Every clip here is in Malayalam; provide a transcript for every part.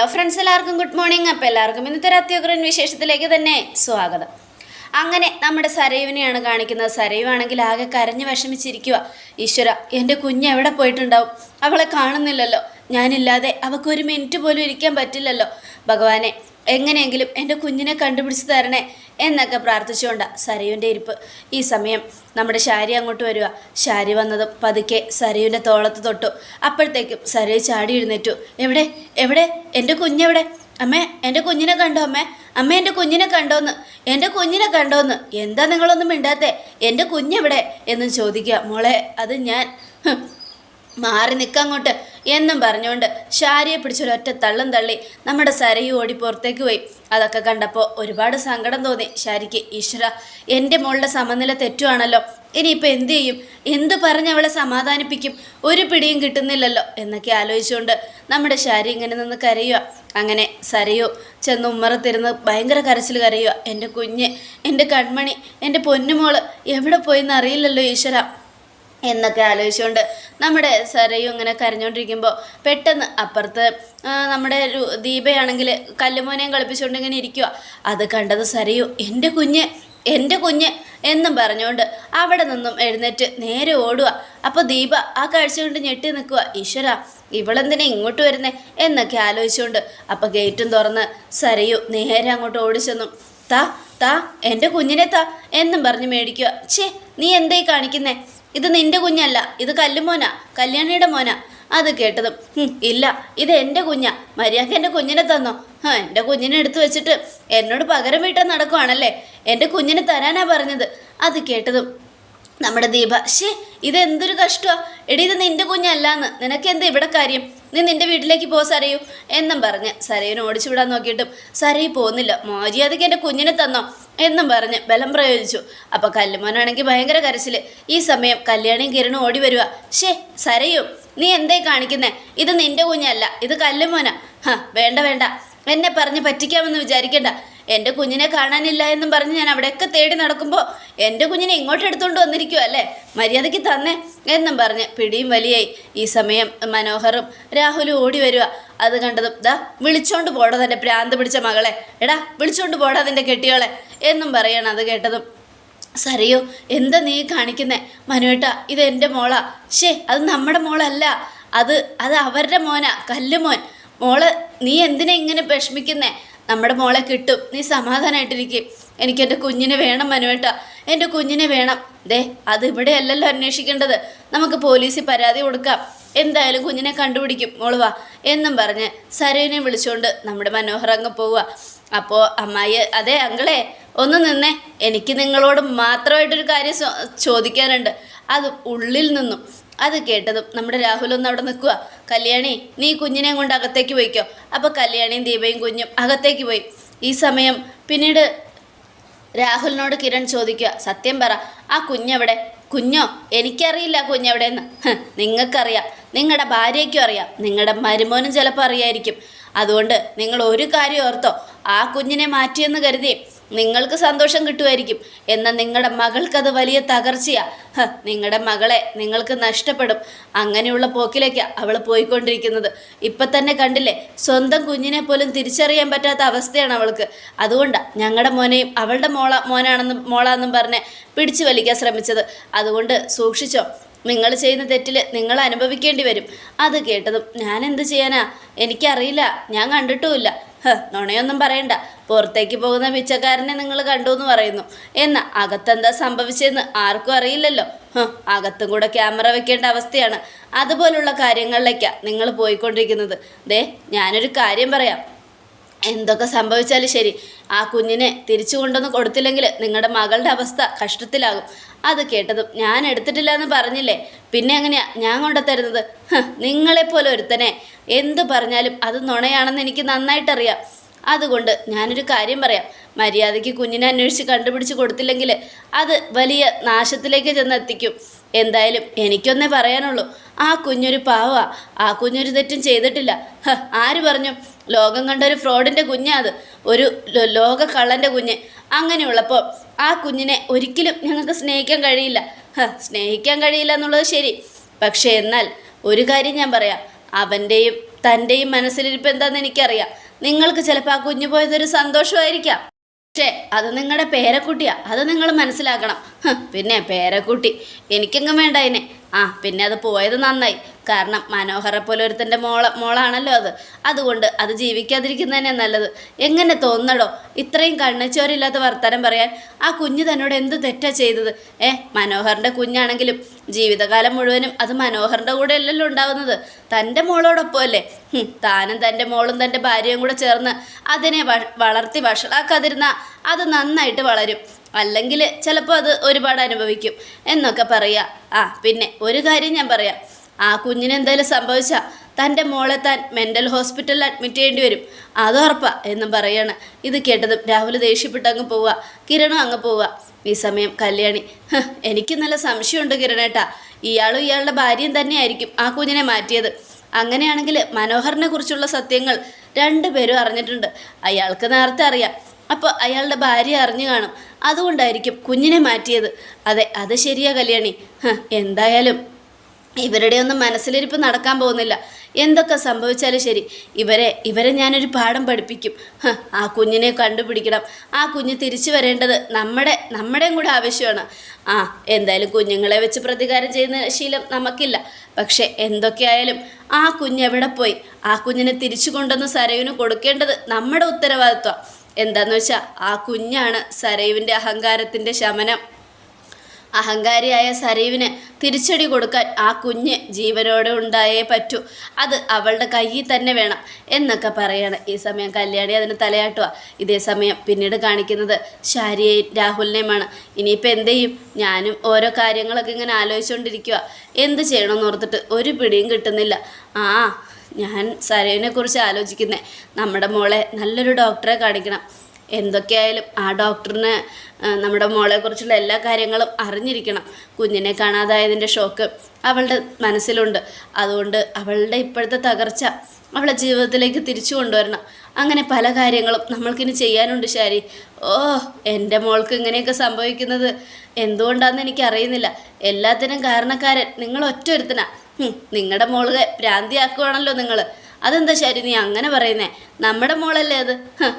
ഹലോ ഫ്രണ്ട്സ് എല്ലാവർക്കും ഗുഡ് മോർണിംഗ് അപ്പോൾ എല്ലാവർക്കും ഇന്നത്തെ ഒരു അത്യുഗ്രൻ വിശേഷത്തിലേക്ക് തന്നെ സ്വാഗതം. അങ്ങനെ നമ്മുടെ സരയുവിനെയാണ് കാണിക്കുന്നത്. സരയുവാണെങ്കിൽ ആകെ കരഞ്ഞ് വിഷമിച്ചിരിക്കുക ഈശ്വര എന്റെ കുഞ്ഞ് എവിടെ പോയിട്ടുണ്ടാവും? അവളെ കാണുന്നില്ലല്ലോ. ഞാനില്ലാതെ അവൾക്ക് ഒരു മിനിറ്റ് പോലും ഇരിക്കാൻ പറ്റില്ലല്ലോ. ഭഗവാനെ എങ്ങനെയെങ്കിലും എന്റെ കുഞ്ഞിനെ കണ്ടുപിടിച്ച് തരണേ. എന്നൊക്കെ പ്രാർത്ഥിച്ചുകൊണ്ട് സരയുവിന്റെ ഇരിപ്പ്. ഈ സമയം നമ്മുടെ ശാരി അങ്ങോട്ട് വരിക ശാരി വന്നതും പതുക്കെ സരയുവിന്റെ തോളത്ത് തൊട്ടു. അപ്പോഴത്തേക്കും സരയു ചാടി എഴുന്നേറ്റു. എവിടെ? എവിടെ? എന്റെ കുഞ്ഞെവിടെ? അമ്മേ എന്റെ കുഞ്ഞിനെ കണ്ടോ അമ്മേ? അമ്മ എന്റെ കുഞ്ഞിനെ കണ്ടോന്ന്? എന്റെ കുഞ്ഞിനെ കണ്ടോന്ന്? എന്താ നിങ്ങളൊന്നും മിണ്ടാത്തേ? എന്റെ കുഞ്ഞെവിടെ? എന്ന് ചോദിക്കുക. മോളെ അത് ഞാൻ. മാറി നിൽക്കങ്ങോട്ട് എന്നും പറഞ്ഞുകൊണ്ട് ശാരിയെ പിടിച്ചൊരൊറ്റ തള്ളും തള്ളി നമ്മുടെ സരയു ഓടി പുറത്തേക്ക് പോയി. അതൊക്കെ കണ്ടപ്പോൾ ഒരുപാട് സങ്കടം തോന്നി ശാരിക്ക്. ഈശ്വര എന്റെ മോളുടെ സമനില തെറ്റുവാണല്ലോ. ഇനിയിപ്പോൾ എന്ത് ചെയ്യും? എന്ത് പറഞ്ഞ് അവളെ സമാധാനിപ്പിക്കും? ഒരു പിടിയും കിട്ടുന്നില്ലല്ലോ എന്നൊക്കെ ആലോചിച്ചുകൊണ്ട് നമ്മുടെ ശാരി ഇങ്ങനെ നിന്ന് കരയുക അങ്ങനെ സരയു ചെന്ന് ഉമ്മറത്തിരുന്ന് ഭയങ്കര കരച്ചിൽ കരയുക എന്റെ കുഞ്ഞ് എന്റെ കൺമണി എന്റെ പൊന്നുമോൾ എവിടെ പോയെന്ന് അറിയില്ലല്ലോ ഈശ്വര. എന്നൊക്കെ ആലോചിച്ചുകൊണ്ട് നമ്മുടെ സരയും ഇങ്ങനെ കരഞ്ഞുകൊണ്ടിരിക്കുമ്പോൾ പെട്ടെന്ന് അപ്പുറത്ത് നമ്മുടെ ഒരു ദീപയാണെങ്കിൽ കല്ലുമോനെയും കളിപ്പിച്ചുകൊണ്ട് ഇങ്ങനെ ഇരിക്കുക അത് കണ്ടത് സരയു എന്റെ കുഞ്ഞ് എന്റെ കുഞ്ഞ് എന്നും പറഞ്ഞുകൊണ്ട് അവിടെ നിന്നും എഴുന്നേറ്റ് നേരെ ഓടുക അപ്പോൾ ദീപ ആ കാഴ്ച കൊണ്ട് ഞെട്ടി നിൽക്കുക ഈശ്വര ഇവളെന്തിനാ ഇങ്ങോട്ട് വരുന്നേ? എന്നൊക്കെ ആലോചിച്ചുകൊണ്ട് അപ്പോൾ ഗേറ്റും തുറന്ന് സരയു നേരെ അങ്ങോട്ട് ഓടിച്ചെന്നു. താ താ എന്റെ കുഞ്ഞിനെ താ എന്നും പറഞ്ഞ് മേടിക്കുക ഛേ നീ എന്തേ കാണിക്കുന്നേ? ഇത് നിന്റെ കുഞ്ഞല്ല ഇത് കല്ലുമോന കല്യാണിയുടെ മോന അത് കേട്ടതും. ഇല്ല ഇത് എന്റെ കുഞ്ഞാ മര്യാദ എന്റെ കുഞ്ഞിനെ തന്നോ. ആ എന്റെ കുഞ്ഞിനെ എടുത്തു വെച്ചിട്ട് എന്നോട് പകരം വീട്ടാൻ നടക്കുവാണല്ലേ? എന്റെ കുഞ്ഞിനെ തരാനാ പറഞ്ഞത്. അത് കേട്ടതും. നമ്മുടെ ദീപ ഷേ ഇതെന്തൊരു കഷ്ടമാണ് എടി ഇത് നിന്റെ കുഞ്ഞല്ലാന്ന്. നിനക്ക് ഇവിടെ കാര്യം? നീ നിന്റെ വീട്ടിലേക്ക് പോ സരയു എന്നും പറഞ്ഞ് സരയുനെ ഓടിച്ചു വിടാൻ നോക്കിയിട്ടും സരയു പോകുന്നില്ല മര്യാദയ്ക്ക് എന്റെ കുഞ്ഞിനെ തന്നോ? എന്നും പറഞ്ഞ് ബലം പ്രയോഗിച്ചു. അപ്പോൾ കല്ലുമോനാണെങ്കിൽ ഭയങ്കര കരച്ചിൽ. ഈ സമയം കല്യാണിയും കിരണും ഓടി വരിക ഷേ സരയു നീ എന്തേ കാണിക്കുന്നേ? ഇത് നിന്റെ കുഞ്ഞല്ല ഇത് കല്ലുമോനാ. ഹ വേണ്ട വേണ്ട. എന്നെ പറഞ്ഞ് പറ്റിക്കാമെന്ന് വിചാരിക്കണ്ട. എന്റെ കുഞ്ഞിനെ കാണാനില്ല എന്നും പറഞ്ഞ് ഞാൻ അവിടെയൊക്കെ തേടി നടക്കുമ്പോൾ എന്റെ കുഞ്ഞിനെ ഇങ്ങോട്ട് എടുത്തുകൊണ്ട് വന്നിരിക്കുവോ അല്ലേ? മര്യാദയ്ക്ക് തന്നെ എന്നും പറഞ്ഞ് പിടിയും വലിയായി. ഈ സമയം മനോഹറും രാഹുലും ഓടി വരിക അത് കണ്ടതും ദാ വിളിച്ചോണ്ട് പോടാ തന്റെ പ്രാന്ത് പിടിച്ച മകളെ. എടാ വിളിച്ചോണ്ട് പോടാ തന്റെ കെട്ടിയോളെ എന്നും പറയണം അത് കേട്ടതും. സറിയോ എന്താ നീ കാണിക്കുന്നേ? മനുവേട്ട ഇത് എന്റെ മോളാ. ഷേ അത് നമ്മുടെ മോളല്ല. അത് അത് അവരുടെ മോനാ കല്ലുമോൻ. മോൾ നീ എന്തിനാ ഇങ്ങനെ വിഷമിക്കുന്നേ? നമ്മുടെ മോളെ കിട്ടും. നീ സമാധാനമായിട്ടിരിക്കും എനിക്ക് എന്റെ കുഞ്ഞിനെ വേണം മനുവേട്ട. എന്റെ കുഞ്ഞിനെ വേണം. ദേ അത് ഇവിടെ അല്ലല്ലോ അന്വേഷിക്കേണ്ടത്. നമുക്ക് പോലീസിൽ പരാതി കൊടുക്കാം. എന്തായാലും കുഞ്ഞിനെ കണ്ടുപിടിക്കും. മോളുവാ എന്നും പറഞ്ഞ് സരയുനെ വിളിച്ചുകൊണ്ട് നമ്മുടെ മനോഹർ അങ്ങ് പോവുക അപ്പോൾ അമ്മായി അതെ അങ്കിളെ ഒന്ന് നിന്നേ. എനിക്ക് നിങ്ങളോട് മാത്രമായിട്ടൊരു കാര്യം ചോദിക്കാനുണ്ട്. അത് ഉള്ളിൽ നിന്നും. അത് കേട്ടതും നമ്മുടെ രാഹുൽ ഒന്ന് അവിടെ നിൽക്കുക കല്യാണി നീ കുഞ്ഞിനെയും കൊണ്ട് അകത്തേക്ക് പോയിക്കോ. അപ്പോൾ കല്യാണിയും ദീപയും കുഞ്ഞും അകത്തേക്ക് പോയി. ഈ സമയം പിന്നീട് രാഹുലിനോട് കിരൺ ചോദിക്കുക സത്യം പറ ആ കുഞ്ഞെവിടെ? കുഞ്ഞോ? എനിക്കറിയില്ല കുഞ്ഞെവിടെയെന്ന്. നിങ്ങൾക്കറിയാം. നിങ്ങളുടെ ഭാര്യയ്ക്കും അറിയാം. നിങ്ങളുടെ മരുമോനും ചിലപ്പോൾ അറിയായിരിക്കും. അതുകൊണ്ട് നിങ്ങൾ ഒരു കാര്യം ഓർത്തോ ആ കുഞ്ഞിനെ മാറ്റിയെന്ന് കരുതി. നിങ്ങൾക്ക് സന്തോഷം കിട്ടുമായിരിക്കും. എന്നാൽ നിങ്ങളുടെ മകൾക്കത് വലിയ തകർച്ചയാണ് നിങ്ങളുടെ മകളെ നിങ്ങൾക്ക് നഷ്ടപ്പെടും. അങ്ങനെയുള്ള പോക്കിലേക്കാണ് അവൾ പോയിക്കൊണ്ടിരിക്കുന്നത്. ഇപ്പം തന്നെ കണ്ടില്ലേ സ്വന്തം കുഞ്ഞിനെ പോലും തിരിച്ചറിയാൻ പറ്റാത്ത അവസ്ഥയാണ് അവൾക്ക്. അതുകൊണ്ടാണ് ഞങ്ങളുടെ മോനെയും അവളുടെ മോള മോനാണെന്നും മോളാണെന്നും പറഞ്ഞ് പിടിച്ചു വലിക്കാൻ ശ്രമിച്ചത്. അതുകൊണ്ട് സൂക്ഷിച്ചോ നിങ്ങൾ ചെയ്യുന്ന തെറ്റിൽ നിങ്ങൾ അനുഭവിക്കേണ്ടി വരും. അത് കേട്ടതും ഞാൻ എന്ത് ചെയ്യാനാ? എനിക്കറിയില്ല ഞാൻ കണ്ടിട്ടുമില്ല. നുണയൊന്നും പറയണ്ട. പുറത്തേക്ക് പോകുന്ന പിച്ചക്കാരനെ നിങ്ങൾ കണ്ടു എന്ന് പറയുന്നു. എന്നാ അകത്തെന്താ സംഭവിച്ചതെന്ന് ആർക്കും അറിയില്ലല്ലോ. അകത്തും കൂടെ ക്യാമറ വെക്കേണ്ട അവസ്ഥയാണ്. അതുപോലുള്ള കാര്യങ്ങളിലേക്കാണ് നിങ്ങൾ പോയിക്കൊണ്ടിരിക്കുന്നത്. ദേ ഞാനൊരു കാര്യം പറയാം. എന്തൊക്കെ സംഭവിച്ചാലും ശരി. ആ കുഞ്ഞിനെ തിരിച്ചു കൊണ്ടുവന്ന് കൊടുത്തില്ലെങ്കിൽ നിങ്ങളുടെ മകളുടെ അവസ്ഥ കഷ്ടത്തിലാകും. അത് കേട്ടതും ഞാൻ എടുത്തിട്ടില്ല എന്ന് പറഞ്ഞില്ലേ? പിന്നെ എങ്ങനെയാ ഞാൻ കൊണ്ടുത്തരുന്നത്? നിങ്ങളെപ്പോലെ ഒരുത്തനെ എന്ത് പറഞ്ഞാലും അത് നുണയാണെന്ന് എനിക്ക് നന്നായിട്ടറിയാം. അതുകൊണ്ട് ഞാനൊരു കാര്യം പറയാം. മര്യാദയ്ക്ക് കുഞ്ഞിനെ അന്വേഷിച്ച് കണ്ടുപിടിച്ച് കൊടുത്തില്ലെങ്കിൽ അത് വലിയ നാശത്തിലേക്ക് ചെന്നെത്തിക്കും. എന്തായാലും എനിക്കൊന്നേ പറയാനുള്ളൂ. ആ കുഞ്ഞൊരു പാവാ. ആ കുഞ്ഞൊരു തെറ്റും ചെയ്തിട്ടില്ല. ആര് പറഞ്ഞു? ലോകം കണ്ട ഒരു ഫ്രോഡിന്റെ കുഞ്ഞാത് ഒരു ലോക കള്ളന്റെ കുഞ്ഞ്. അങ്ങനെയുള്ളപ്പോൾ ആ കുഞ്ഞിനെ ഒരിക്കലും ഞങ്ങൾക്ക് സ്നേഹിക്കാൻ കഴിയില്ല. സ്നേഹിക്കാൻ കഴിയില്ല എന്നുള്ളത് ശരി. പക്ഷേ എന്നാൽ ഒരു കാര്യം ഞാൻ പറയാം. അവന്റെയും തന്റെയും മനസ്സിലിരിപ്പ് എന്താണെന്ന് എനിക്കറിയാം. നിങ്ങൾക്ക് ചിലപ്പോൾ ആ കുഞ്ഞു പോയതൊരു സന്തോഷമായിരിക്കാം. പക്ഷേ അത് നിങ്ങളുടെ പേരക്കുട്ടിയാ. അത് നിങ്ങൾ മനസ്സിലാക്കണം. പിന്നെ പേരക്കുട്ടി. എനിക്കെങ്ങും വേണ്ട അതിനെ. ആ പിന്നെ അത് പോയത് നന്നായി. കാരണം മനോഹരെ പോലെ ഒരുത്തന്റെ മോള മോളാണല്ലോ അത്. അതുകൊണ്ട് അത് ജീവിക്കാതിരിക്കുന്നതന്നെ നല്ലത്. എങ്ങനെ തോന്നടോ ഇത്രയും കണ്ണച്ചോരില്ലാത്ത വർത്തമാനം പറയാൻ ആ കുഞ്ഞ് തന്നോട് എന്ത് തെറ്റാ ചെയ്തത്? ഏ മനോഹറിന്റെ കുഞ്ഞാണെങ്കിലും ജീവിതകാലം മുഴുവനും അത് മനോഹറിന്റെ കൂടെ അല്ലല്ലോ ഉണ്ടാവുന്നത്. തന്റെ മോളോടൊപ്പം അല്ലേ താനും തന്റെ മോളും തന്റെ ഭാര്യയും കൂടെ ചേർന്ന് അതിനെ വളർത്തി വഷളാക്കാതിരുന്ന അത് നന്നായിട്ട് വളരും. അല്ലെങ്കിൽ ചിലപ്പോൾ അത് ഒരുപാട് അനുഭവിക്കും എന്നൊക്കെ പറയുക ആ പിന്നെ ഒരു കാര്യം ഞാൻ പറയാം. ആ കുഞ്ഞിന് എന്തായാലും സംഭവിച്ചാൽ തന്റെ മോളെ താൻ മെന്റൽ ഹോസ്പിറ്റലിൽ അഡ്മിറ്റ് ചെയ്യേണ്ടി വരും. അത് എന്നും പറയാണ്. ഇത് കേട്ടതും രാഹുൽ ദേഷ്യപ്പെട്ട് അങ്ങ് പോവുക കിരണും അങ്ങ് പോവുക ഈ സമയം കല്യാണി. എനിക്ക് നല്ല സംശയമുണ്ട് കിരണേട്ടാ. ഇയാളും ഇയാളുടെ ഭാര്യയും തന്നെയായിരിക്കും ആ കുഞ്ഞിനെ മാറ്റിയത്. അങ്ങനെയാണെങ്കിൽ മനോഹറിനെ കുറിച്ചുള്ള സത്യങ്ങൾ രണ്ടുപേരും അറിഞ്ഞിട്ടുണ്ട്. അയാൾക്ക് നേരത്തെ അറിയാം. അപ്പോൾ അയാളുടെ ഭാര്യ അറിഞ്ഞു കാണും. അതുകൊണ്ടായിരിക്കും കുഞ്ഞിനെ മാറ്റിയത്. അതെ അത് ശരിയാ കല്യാണി. എന്തായാലും ഇവരുടെ ഒന്നും മനസ്സിലിരിപ്പ് നടക്കാൻ പോകുന്നില്ല. എന്തൊക്കെ സംഭവിച്ചാലും ശരി. ഇവരെ ഇവരെ ഞാനൊരു പാഠം പഠിപ്പിക്കും. ആ കുഞ്ഞിനെ കണ്ടുപിടിക്കണം. ആ കുഞ്ഞ് തിരിച്ചു വരേണ്ടത് നമ്മുടെ നമ്മുടെയും കൂടെ ആവശ്യമാണ്. ആ എന്തായാലും കുഞ്ഞുങ്ങളെ വെച്ച് പ്രതികാരം ചെയ്യുന്ന ശീലം നമുക്കില്ല. പക്ഷെ എന്തൊക്കെയായാലും ആ കുഞ്ഞ് എവിടെ പോയി? ആ കുഞ്ഞിനെ തിരിച്ചു കൊണ്ടുവന്ന് സരയുവിന് കൊടുക്കേണ്ടത് നമ്മുടെ ഉത്തരവാദിത്വം. എന്താന്ന് വെച്ചാൽ ആ കുഞ്ഞാണ് സരയുവിന്റെ അഹങ്കാരത്തിന്റെ ശമനം. അഹങ്കാരിയായ സരീവിന് തിരിച്ചടി കൊടുക്കാൻ ആ കുഞ്ഞ് ജീവനോടെ ഉണ്ടായേ പറ്റൂ. അത് അവളുടെ കയ്യിൽ തന്നെ വേണം എന്നൊക്കെ പറയാണ്. ഈ സമയം കല്യാണി അതിന് തലയാട്ടുക ഇതേ സമയം പിന്നീട് കാണിക്കുന്നത് ശാരിയെയും രാഹുലിനെയുമാണ്. ഇനിയിപ്പോൾ എന്ത് ചെയ്യും? ഞാനും ഓരോ കാര്യങ്ങളൊക്കെ ഇങ്ങനെ ആലോചിച്ചുകൊണ്ടിരിക്കുക എന്ത് ചെയ്യണമെന്ന് ഓർത്തിട്ട് ഒരു പിടിയും കിട്ടുന്നില്ല. ആ ഞാൻ സരയുവിനെ ആലോചിക്കുന്നത് ആലോചിക്കുന്നേ. നമ്മുടെ മോളെ നല്ലൊരു ഡോക്ടറെ കാണിക്കണം. എന്തൊക്കെയായാലും ആ ഡോക്ടറിന് നമ്മുടെ മോളെ കുറിച്ചുള്ള എല്ലാ കാര്യങ്ങളും അറിഞ്ഞിരിക്കണം. കുഞ്ഞിനെ കാണാതായതിന്റെ ഷോക്ക് അവളുടെ മനസ്സിലുണ്ട്. അതുകൊണ്ട് അവളുടെ ഇപ്പോഴത്തെ തകർച്ച അവളെ ജീവിതത്തിലേക്ക് തിരിച്ചു കൊണ്ടുവരണം. അങ്ങനെ പല കാര്യങ്ങളും നമ്മൾക്കിനി ചെയ്യാനുണ്ട് ശാരി. ഓ എന്റെ മോൾക്ക് ഇങ്ങനെയൊക്കെ സംഭവിക്കുന്നത് എന്തുകൊണ്ടാണെന്ന് എനിക്കറിയുന്നില്ല. എല്ലാത്തിനും കാരണക്കാരൻ നിങ്ങൾ ഒറ്റ നിങ്ങളുടെ മോളെ ഭ്രാന്തിയാക്കുവാണല്ലോ നിങ്ങൾ അതെന്താ ശരി നീ അങ്ങനെ പറയുന്നേ? നമ്മുടെ മോളല്ലേ അത്?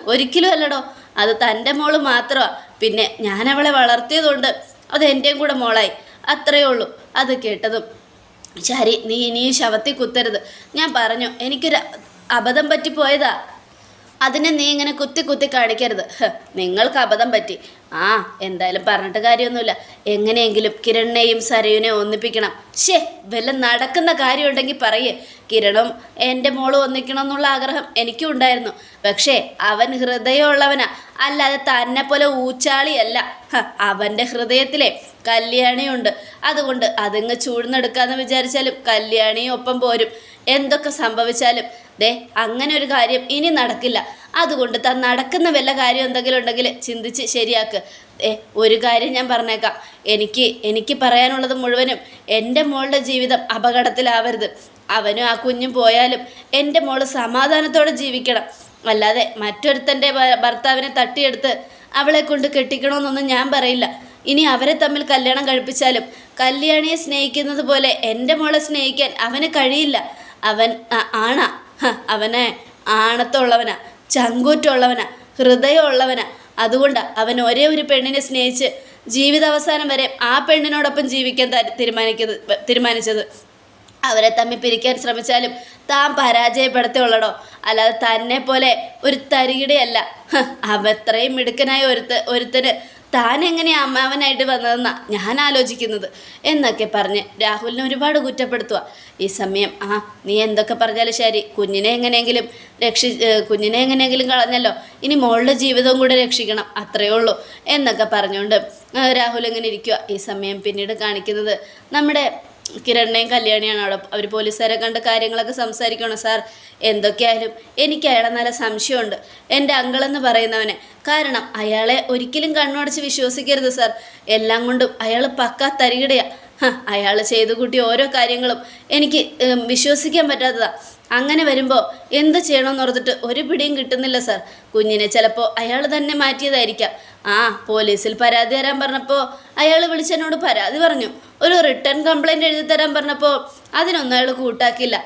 ഒരിക്കലും അല്ലടോ. അത് തന്റെ മോൾ മാത്രമാണ് പിന്നെ ഞാനവളെ വളർത്തിയതുകൊണ്ട് അത് എന്റെയും കൂടെ മോളായി. അത്രയേ ഉള്ളൂ അത് കേട്ടതും. ശരി നീ ഇനി ശവത്തിൽ കുത്തരുത്. ഞാൻ പറഞ്ഞു എനിക്കൊരു അബദ്ധം പറ്റിപ്പോയതാ. അതിനെ നീ ഇങ്ങനെ കുത്തി കുത്തി കാണിക്കരുത്. നിങ്ങൾക്ക് അബദ്ധം പറ്റി. ആ എന്തായാലും പറഞ്ഞിട്ട് കാര്യമൊന്നുമില്ല. എങ്ങനെയെങ്കിലും കിരണിനെയും സരയുനെയും ഒന്നിപ്പിക്കണം. ഷേ വല്ല നടക്കുന്ന കാര്യമുണ്ടെങ്കിൽ പറയേ. കിരണും എന്റെ മോളും ഒന്നിക്കണം എന്നുള്ള ആഗ്രഹം എനിക്കും ഉണ്ടായിരുന്നു. പക്ഷേ അവൻ ഹൃദയമുള്ളവനാ. അല്ലാതെ തന്നെ പോലെ ഊച്ചാളിയല്ല. അവന്റെ ഹൃദയത്തിലെ കല്യാണിയുണ്ട്. അതുകൊണ്ട് അതിങ്ങ് ചൂഴ്ന്നെടുക്കാന്ന് വിചാരിച്ചാലും കല്യാണിയും ഒപ്പം പോരും. എന്തൊക്കെ സംഭവിച്ചാലും ദേ അങ്ങനെ ഒരു കാര്യം ഇനി നടക്കില്ല. അതുകൊണ്ട് താൻ നടക്കുന്ന വല്ല കാര്യം എന്തെങ്കിലും ഉണ്ടെങ്കിൽ ചിന്തിച്ച് ശരിയാക്ക്. ഏ ഒരു കാര്യം ഞാൻ പറഞ്ഞേക്കാം. എനിക്ക് എനിക്ക് പറയാനുള്ളത് മുഴുവനും എന്റെ മോളുടെ ജീവിതം അപകടത്തിലാവരുത്. അവനും ആ കുഞ്ഞും പോയാലും എന്റെ മോൾ സമാധാനത്തോടെ ജീവിക്കണം. അല്ലാതെ മറ്റൊരുത്തന്റെ ഭർത്താവിനെ തട്ടിയെടുത്ത് അവളെ കൊണ്ട് കെട്ടിക്കണമെന്നൊന്നും ഞാൻ പറയില്ല. ഇനി അവരെ തമ്മിൽ കല്യാണം കഴിപ്പിച്ചാലും കല്യാണിയെ സ്നേഹിക്കുന്നത് പോലെ എന്റെ മോളെ സ്നേഹിക്കാൻ അവന് കഴിയില്ല. അവൻ ആണ. അവനെ ആണത്തുള്ളവനാ ചങ്കൂറ്റുള്ളവനാ ഹൃദയമുള്ളവനാ. അതുകൊണ്ട് അവൻ ഒരേ ഒരു പെണ്ണിനെ സ്നേഹിച്ച് ജീവിതാവസാനം വരെ ആ പെണ്ണിനോടൊപ്പം ജീവിക്കാൻ തീരുമാനിക്കുന്നത് തീരുമാനിച്ചത്. അവരെ തമ്മിൽ പിരിക്കാൻ ശ്രമിച്ചാലും താൻ പരാജയപ്പെടുത്തുള്ളടോ അല്ലാതെ തന്നെ പോലെ ഒരു തരികിടയല്ല. അവത്രയും മിടുക്കനായ ഒരുത്ത ഒരുത്തന് താൻ എങ്ങനെയാ അമ്മാവനായിട്ട് വന്നതെന്നാ ഞാൻ ആലോചിക്കുന്നത്. എന്നൊക്കെ പറഞ്ഞ് രാഹുലിനെ ഒരുപാട് കുറ്റപ്പെടുത്തുക ഈ സമയം ആ നീ എന്തൊക്കെ പറഞ്ഞാലും ശരി. കുഞ്ഞിനെ എങ്ങനെയെങ്കിലും രക്ഷി കുഞ്ഞിനെ എങ്ങനെയെങ്കിലും കളഞ്ഞല്ലോ. ഇനി മോളുടെ ജീവിതവും കൂടെ രക്ഷിക്കണം അത്രയേ ഉള്ളൂ എന്നൊക്കെ പറഞ്ഞുകൊണ്ട് രാഹുൽ എങ്ങനെ ഇരിക്കുക ഈ സമയം പിന്നീട് കാണിക്കുന്നത് നമ്മുടെ കിരണിനെയും കല്യാണിയാണ് അവിടെ. അവർ പോലീസുകാരെ കണ്ട് കാര്യങ്ങളൊക്കെ സംസാരിക്കണം സാർ എന്തൊക്കെയായാലും എനിക്ക് അയാളെ നല്ല സംശയമുണ്ട്. എന്റെ അങ്കിളെന്ന് പറയുന്നവനെ. കാരണം അയാളെ ഒരിക്കലും കണ്ണുടച്ച് വിശ്വസിക്കരുത് സാർ. എല്ലാം കൊണ്ടും അയാൾ പക്കാ തരികിടയാ. അയാൾ ചെയ്തു കൂട്ടിയ ഓരോ കാര്യങ്ങളും എനിക്ക് വിശ്വസിക്കാൻ പറ്റാത്തതാ. അങ്ങനെ വരുമ്പോൾ എന്ത് ചെയ്യണമെന്ന് ഓർത്തിട്ട് ഒരു പിടിയും കിട്ടുന്നില്ല സാർ. കുഞ്ഞിനെ ചിലപ്പോൾ അയാൾ തന്നെ മാറ്റിയതായിരിക്കാം. ആ പോലീസിൽ പരാതി തരാൻ പറഞ്ഞപ്പോൾ അയാൾ വിളിച്ചെന്നോട് പരാതി പറഞ്ഞു. ഒരു റിട്ടേൺ കംപ്ലൈന്റ് എഴുതി തരാൻ പറഞ്ഞപ്പോൾ അതിനൊന്നും അയാൾ കൂട്ടാക്കില്ല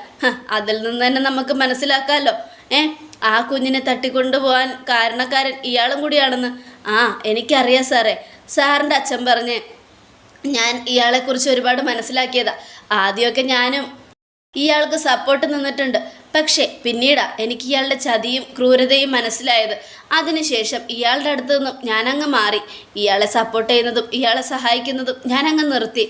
അതിൽ നിന്ന് തന്നെ നമുക്ക് മനസ്സിലാക്കാമല്ലോ ഏ ആ കുഞ്ഞിനെ തട്ടിക്കൊണ്ടു പോകാൻ കാരണക്കാരൻ ഇയാളും കൂടിയാണെന്ന്. ആ എനിക്കറിയാം സാറേ. സാറിന്റെ അച്ഛൻ പറഞ്ഞ് ഞാൻ ഇയാളെക്കുറിച്ച് ഒരുപാട് മനസ്സിലാക്കിയതാണ് ആദ്യമൊക്കെ ഞാനും ഇയാൾക്ക് സപ്പോർട്ട് നിന്നിട്ടുണ്ട്. പക്ഷേ പിന്നീടാ എനിക്ക് ഇയാളുടെ ചതിയും ക്രൂരതയും മനസ്സിലായത്. അതിനുശേഷം ഇയാളുടെ അടുത്ത് നിന്നും ഞാനങ്ങ് മാറി. ഇയാളെ സപ്പോർട്ട് ചെയ്യുന്നതും ഇയാളെ സഹായിക്കുന്നതും ഞാനങ്ങ് നിർത്തി.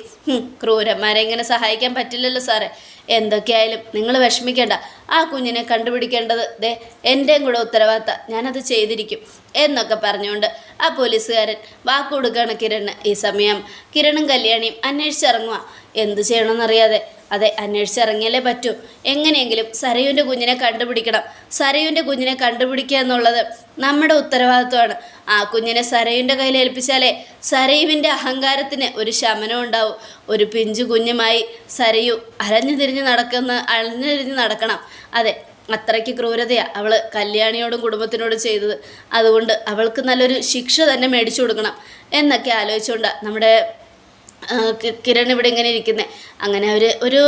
ക്രൂരന്മാരെ എങ്ങനെ സഹായിക്കാൻ പറ്റില്ലല്ലോ സാറേ. എന്തൊക്കെയായാലും നിങ്ങൾ വിഷമിക്കേണ്ട. ആ കുഞ്ഞിനെ കണ്ടുപിടിക്കേണ്ടത് ദേ എന്റെയും കൂടെ ഉത്തരവാദിത്ത ഞാനത് ചെയ്തിരിക്കും എന്നൊക്കെ പറഞ്ഞുകൊണ്ട് ആ പോലീസുകാരൻ വാക്കുകൊടുക്കുകയാണ് കിരണ് ഈ സമയം കിരണും കല്യാണിയും അന്വേഷിച്ചിറങ്ങുക എന്ത് ചെയ്യണമെന്നറിയാതെ. അതെ അന്വേഷിച്ചിറങ്ങിയാലേ പറ്റൂ. എങ്ങനെയെങ്കിലും സരയുവിന്റെ കുഞ്ഞിനെ കണ്ടുപിടിക്കണം. സരയുവിന്റെ കുഞ്ഞിനെ കണ്ടുപിടിക്കുക എന്നുള്ളത് നമ്മുടെ ഉത്തരവാദിത്വമാണ്. ആ കുഞ്ഞിനെ സരയുവിന്റെ കയ്യിൽ ഏൽപ്പിച്ചാലേ സരയുവിന്റെ അഹങ്കാരത്തിന് ഒരു ശമനം ഉണ്ടാവും. ഒരു പിഞ്ചു കുഞ്ഞുമായി സരയു അലഞ്ഞു തിരിഞ്ഞ് നടക്കുന്ന അലഞ്ഞു തിരിഞ്ഞ് നടക്കണം. അതെ അത്രയ്ക്ക് ക്രൂരതയാണ് അവൾ കല്യാണിയോടും കുടുംബത്തിനോടും ചെയ്തത്. അതുകൊണ്ട് അവൾക്ക് നല്ലൊരു ശിക്ഷ തന്നെ മേടിച്ചു കൊടുക്കണം. എന്നൊക്കെ ആലോചിച്ചുകൊണ്ടാണ് നമ്മുടെ കിരൺ ഇവിടെ ഇങ്ങനെ ഇരിക്കുന്നത് അങ്ങനെ അവർ ഒരു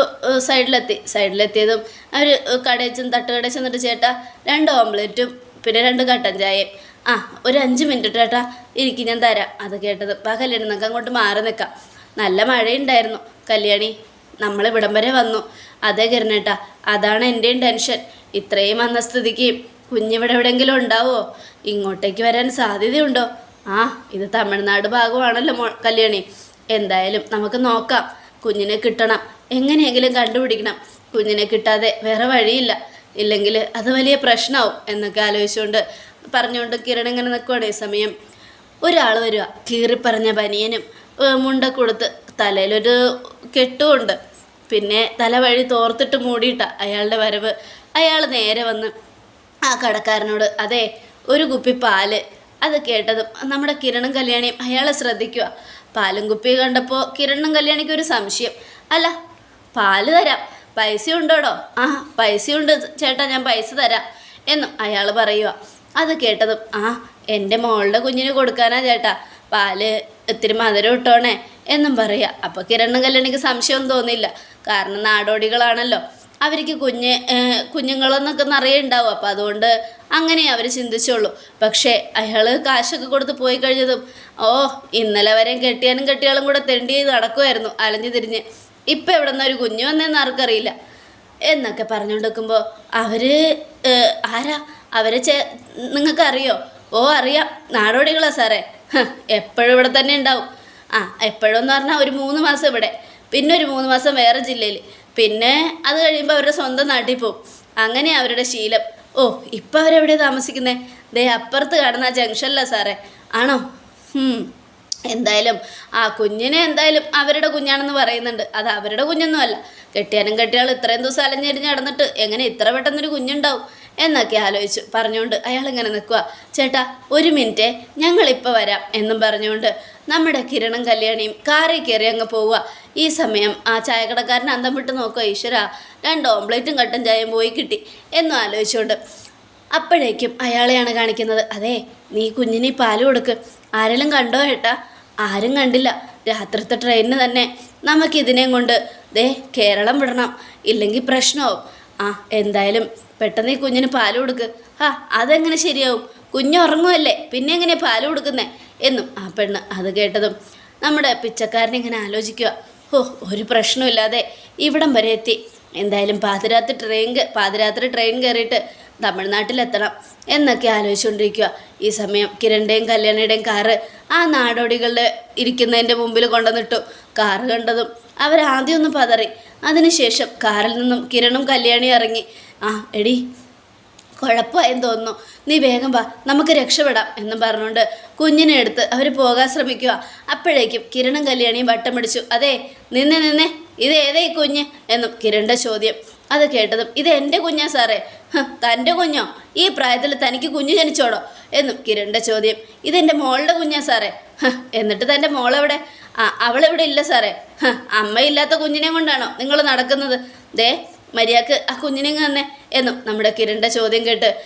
സൈഡിലെത്തി. സൈഡിലെത്തിയതും അവർ കടയിൽ ചെന്ന് തട്ടുകടയിൽ ചെന്നിട്ട് ചേട്ടാ രണ്ട് ഓംലെറ്റും പിന്നെ രണ്ട് കട്ടൻ ചായയും. ആ ഒരു അഞ്ച് മിനിറ്റ് ചേട്ടാ ഇരിക്കും ഞാൻ തരാം. അത് കേട്ടത്. ആ കല്യാണി നമുക്ക് അങ്ങോട്ട് മാറി നിൽക്കാം നല്ല മഴയുണ്ടായിരുന്നു. കല്യാണി നമ്മൾ ഇവിടം വരെ വന്നു. അതേ കിരണേട്ടാ അതാണ് എന്റെയും ടെൻഷൻ ഇത്രയും വന്ന സ്ഥിതിക്ക് കുഞ്ഞിവിടെ എവിടെയെങ്കിലും ഉണ്ടാവുമോ ഇങ്ങോട്ടേക്ക് വരാൻ സാധ്യതയുണ്ടോ? ആ ഇത് തമിഴ്നാട് ഭാഗമാണല്ലോ കല്യാണി. എന്തായാലും നമുക്ക് നോക്കാം. കുഞ്ഞിനെ കിട്ടണം. എങ്ങനെയെങ്കിലും കണ്ടുപിടിക്കണം. കുഞ്ഞിനെ കിട്ടാതെ വേറെ വഴിയില്ല. ഇല്ലെങ്കിൽ അത് വലിയ പ്രശ്നമാവും എന്നൊക്കെ ആലോചിച്ചുകൊണ്ട് പറഞ്ഞുകൊണ്ട് കിരൺ ഇങ്ങനെ നിൽക്കുവാണ് ഈ സമയം. ഒരാൾ വരിക. കീറിപ്പറഞ്ഞ ബനിയനും മുണ്ട കൊടുത്ത് തലയിലൊരു കെട്ടുമുണ്ട് പിന്നെ തല വഴി തോർത്തിട്ട് മൂടിയിട്ട അയാളുടെ വരവ്. അയാൾ നേരെ വന്ന് ആ കടക്കാരനോട് അതെ ഒരു കുപ്പി പാൽ. അത് കേട്ടതും നമ്മുടെ കിരണും കല്യാണിയും അയാളെ ശ്രദ്ധിക്കുക പാലും കുപ്പി കണ്ടപ്പോൾ കിരണും കല്യാണിക്ക് ഒരു സംശയം. അല്ല പാൽ തരാം. പൈസ ഉണ്ടോടോ ആ പൈസ ഉണ്ട് ചേട്ടാ ഞാൻ പൈസ തരാം എന്നും അയാൾ പറയുക അത് കേട്ടതും ആ എന്റെ മോളുടെ കുഞ്ഞിന് കൊടുക്കാനാ ചേട്ടാ. പാൽ ഇത്തിരി മധുരം ഇട്ടോണേ എന്നും പറയുക അപ്പോൾ കിരണും കല്യാണിക്ക് സംശയം തോന്നില്ല കാരണം നാടോടികളാണല്ലോ. അവർക്ക് കുഞ്ഞ് കുഞ്ഞുങ്ങളെന്നൊക്കെ നിറയെ ഉണ്ടാവും. അപ്പോൾ അതുകൊണ്ട് അങ്ങനെ അവർ ചിന്തിച്ചുള്ളൂ പക്ഷേ അയാൾ കാശൊക്കെ കൊടുത്ത് പോയി കഴിഞ്ഞതും ഓ ഇന്നലെ വരെ കെട്ടിയാനും കെട്ടിയാളും കൂടെ തെണ്ടി നടക്കുമായിരുന്നു അലഞ്ഞു തിരിഞ്ഞ്. ഇപ്പം എവിടെ നിന്ന് ഒരു കുഞ്ഞു വന്നതെന്ന് ആർക്കറിയില്ല. എന്നൊക്കെ പറഞ്ഞുകൊണ്ടിരിക്കുമ്പോൾ അവർ ആരാ? അവരെ ചേ നിങ്ങൾക്കറിയോ? ഓ അറിയാം. നാടോടികളാ സാറേ. എപ്പോഴും ഇവിടെ തന്നെ ഉണ്ടാവും. ആ എപ്പോഴും എന്ന് പറഞ്ഞാൽ ഒരു മൂന്ന് മാസം ഇവിടെ. പിന്നെ ഒരു മൂന്ന് മാസം വേറെ ജില്ലയിൽ പിന്നെ അത് കഴിയുമ്പോൾ അവരുടെ സ്വന്തം നാട്ടിൽ പോകും അങ്ങനെ അവരുടെ ശീലം. ഓ ഇപ്പം അവരെവിടെയാണ് താമസിക്കുന്നത് ദേ അപ്പുറത്ത് കാണുന്ന ആ ജംഗ്ഷനില്ല സാറേ. ആണോ? എന്തായാലും ആ കുഞ്ഞിനെ എന്തായാലും അവരുടെ കുഞ്ഞാണെന്ന് പറയുന്നുണ്ട്. അത് അവരുടെ കുഞ്ഞൊന്നുമല്ല. കെട്ടിയാനും കെട്ടിയാൾ ഇത്രയും ദിവസം അലഞ്ഞെരിഞ്ഞ് നടന്നിട്ട് എങ്ങനെ ഇത്ര പെട്ടെന്നൊരു കുഞ്ഞുണ്ടാവും? എന്നൊക്കെ ആലോചിച്ചു. പറഞ്ഞുകൊണ്ട് അയാൾ ഇങ്ങനെ നിൽക്കുക ചേട്ടാ ഒരു മിനിറ്റ് ഞങ്ങളിപ്പോൾ വരാം എന്നും പറഞ്ഞുകൊണ്ട് നമ്മുടെ കിരണും കല്യാണിയും കാറിൽ കയറി അങ്ങ് പോവുക ഈ സമയം ആ ചായക്കടക്കാരൻ അന്തം വിട്ട് നോക്കുക ഈശ്വര രണ്ട് ഓംപ്ലേറ്റും കട്ടൻ ചായയും പോയി കിട്ടി എന്നും ആലോചിച്ചുകൊണ്ട്. അപ്പോഴേക്കും അയാളെയാണ് കാണിക്കുന്നത്. അതെ നീ കുഞ്ഞിന് പാൽ കൊടുക്ക്. ആരെങ്കിലും കണ്ടോ ഏട്ടാ? ആരും കണ്ടില്ല. രാത്രിത്തെ ട്രെയിനിന് തന്നെ. നമുക്കിതിനെയും കൊണ്ട് ദേ കേരളം വിടണം. ഇല്ലെങ്കിൽ പ്രശ്നമാവും. ആ എന്തായാലും പെട്ടെന്ന് ഈ കുഞ്ഞിന് പാൽ കൊടുക്ക്. ആ അതെങ്ങനെ ശരിയാവും? കുഞ്ഞ് ഉറങ്ങുമല്ലേ പിന്നെ എങ്ങനെയാ പാൽ കൊടുക്കുന്നത് എന്നും ആ പെണ്ണ് അത് കേട്ടതും നമ്മുടെ പിച്ചക്കാരൻ ഇങ്ങനെ ആലോചിക്കുക ഓ ഒരു പ്രശ്നമില്ലാതെ ഇവിടം വരെ എത്തി. എന്തായാലും പാതിരാത്രി ട്രെയിൻ പാതിരാത്രി ട്രെയിൻ കയറിയിട്ട് തമിഴ്നാട്ടിലെത്തണം എന്നൊക്കെ ആലോചിച്ചുകൊണ്ടിരിക്കുക ഈ സമയം കിരണിന്റെയും കല്യാണിയുടെയും കാറ് ആ നാടോടികളുടെ ഇരിക്കുന്നതിന്റെ മുമ്പിൽ കൊണ്ടുവന്നിട്ടു. കാറ് കണ്ടതും അവരാദ്യം പതറി. അതിനുശേഷം കാറിൽ നിന്നും കിരണും കല്യാണി ഇറങ്ങി. ആ എടി കുഴപ്പമായെന്ന് തോന്നുന്നു. നീ വേഗം വാ നമുക്ക് രക്ഷപ്പെടാം എന്നും പറഞ്ഞുകൊണ്ട് കുഞ്ഞിനെ എടുത്ത് അവർ പോകാൻ ശ്രമിക്കുക. അപ്പോഴേക്കും കിരണും കല്യാണിയും വട്ടം പിടിച്ചു. അതെ നിന്നെ നിന്നെ ഇത് ഏതേ കുഞ്ഞ്? എന്നും കിരണിന്റെ ചോദ്യം. അത് കേട്ടതും ഇത് എന്റെ കുഞ്ഞാ സാറേ. "ഹ്, തന്റെ കുഞ്ഞോ? ഈ പ്രായത്തിൽ തനിക്ക് കുഞ്ഞു ജനിച്ചോടോ എന്നും കിരണിന്റെ ചോദ്യം ഇതെന്റെ മോളുടെ കുഞ്ഞാ സാറേ. "ഹ്, എന്നിട്ട് തന്റെ മോളെവിടെ? ആ അവളെവിടെ ഇല്ല സാറേ. അമ്മയില്ലാത്ത കുഞ്ഞിനെ കൊണ്ടാണോ നിങ്ങൾ നടക്കുന്നത്? ദേ മര്യാദയ്ക്ക് ആ കുഞ്ഞിനെ തന്നെ എന്നും നമ്മുടെ കിരണിന്റെ ചോദ്യം കേട്ട്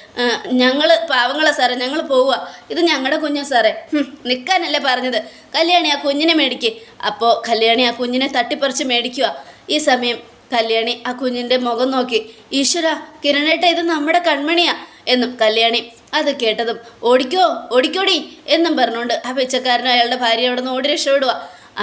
ഞങ്ങൾ പാവങ്ങളാ സാറേ ഞങ്ങൾ പോവുക. ഇത് ഞങ്ങളുടെ കുഞ്ഞാ സാറേ. നിൽക്കാനല്ലേ പറഞ്ഞത്. കല്യാണി ആ കുഞ്ഞിനെ മേടിക്കുക അപ്പോൾ കല്യാണി ആ കുഞ്ഞിനെ തട്ടിപ്പറിച്ച് മേടിക്കുക ഈ സമയം കല്യാണി ആ കുഞ്ഞിന്റെ മുഖം നോക്കി ഈശ്വര കിരണേട്ട ഇത് നമ്മുടെ കൺമണിയാ എന്നും കല്യാണി അത് കേട്ടതും ഓടിക്കോ ഓടിക്കോടി എന്നും പറഞ്ഞുകൊണ്ട് ആ പിച്ചക്കാരനും അയാളുടെ ഭാര്യ അവിടെ നിന്ന് ഓടി രക്ഷപ്പെടുക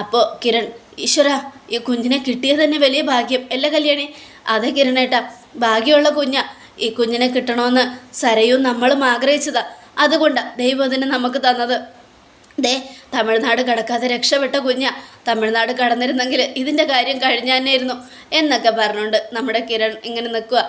അപ്പോൾ കിരൺ ഈശ്വര ഈ കുഞ്ഞിനെ കിട്ടിയത് തന്നെ വലിയ ഭാഗ്യം അല്ല കല്യാണി? അതെ കിരണേട്ട ഭാഗ്യമുള്ള കുഞ്ഞാ. ഈ കുഞ്ഞിനെ കിട്ടണമെന്ന് സരയും നമ്മളും ആഗ്രഹിച്ചതാ. അതുകൊണ്ടാണ് ദൈവം അതിനെ നമുക്ക് തന്നത്. ദേ തമിഴ്നാട് കടക്കാതെ രക്ഷപ്പെട്ട കുഞ്ഞ. തമിഴ്നാട് കടന്നിരുന്നെങ്കിൽ ഇതിന്റെ കാര്യം കഴിഞ്ഞാനായിരുന്നു എന്നൊക്കെ പറഞ്ഞുകൊണ്ട് നമ്മുടെ കിരൺ ഇങ്ങനെ നിൽക്കുക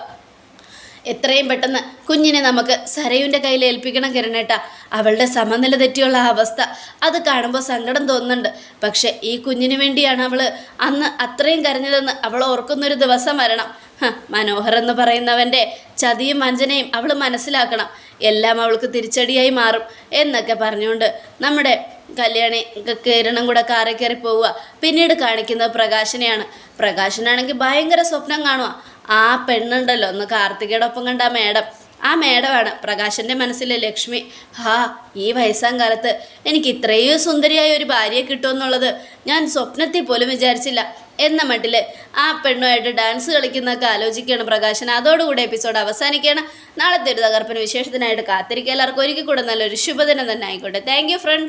എത്രയും പെട്ടെന്ന് കുഞ്ഞിനെ നമുക്ക് സരയുവിന്റെ കയ്യിൽ ഏൽപ്പിക്കണം കിരണേട്ട. അവളുടെ സമനില തെറ്റിയുള്ള അവസ്ഥ അത് കാണുമ്പോൾ സങ്കടം തോന്നുന്നുണ്ട്. പക്ഷേ ഈ കുഞ്ഞിന് വേണ്ടിയാണ് അവൾ അന്ന് അത്രയും കരഞ്ഞതെന്ന് അവൾ ഓർക്കുന്നൊരു ദിവസം വരണം. മനോഹർ എന്ന് പറയുന്നവന്റെ ചതിയും വഞ്ചനയും അവൾ മനസ്സിലാക്കണം. എല്ലാം അവൾക്ക് തിരിച്ചടിയായി മാറും എന്നൊക്കെ പറഞ്ഞുകൊണ്ട് നമ്മുടെ കല്യാണി കിരണം കൂടെ കാറിൽ കയറി പോവുക. പിന്നീട് കാണിക്കുന്നത് പ്രകാശനെയാണ്. പ്രകാശനാണെങ്കിൽ ഭയങ്കര സ്വപ്നം കാണുക ആ പെണ്ണുണ്ടല്ലോ. ഒന്ന് കാർത്തികയുടെ ഒപ്പം കണ്ട ആ മേഡം. ആ മേഡമാണ് പ്രകാശന്റെ മനസ്സിലെ ലക്ഷ്മി. ഹാ ഈ വയസ്സാം കാലത്ത് എനിക്ക് ഇത്രയും സുന്ദരിയായ ഒരു ഭാര്യയെ കിട്ടുമെന്നുള്ളത് ഞാൻ സ്വപ്നത്തിൽ പോലും വിചാരിച്ചില്ല. എന്ന മട്ടിൽ ആ പെണ്ണുമായിട്ട് ഡാൻസ് കളിക്കുന്നതൊക്കെ ആലോചിക്കുകയാണ് പ്രകാശൻ. അതോടുകൂടി എപ്പിസോഡ് അവസാനിക്കുകയാണ്. നാളത്തെ ഒരു തകർപ്പിന് വിശേഷത്തിനായിട്ട് കാത്തിരിക്കുക. എല്ലാവർക്കും ഒരിക്കൽ കൂടെ നല്ലൊരു ശുഭദിനം തന്നെ ആയിക്കോട്ടെ. Thank friends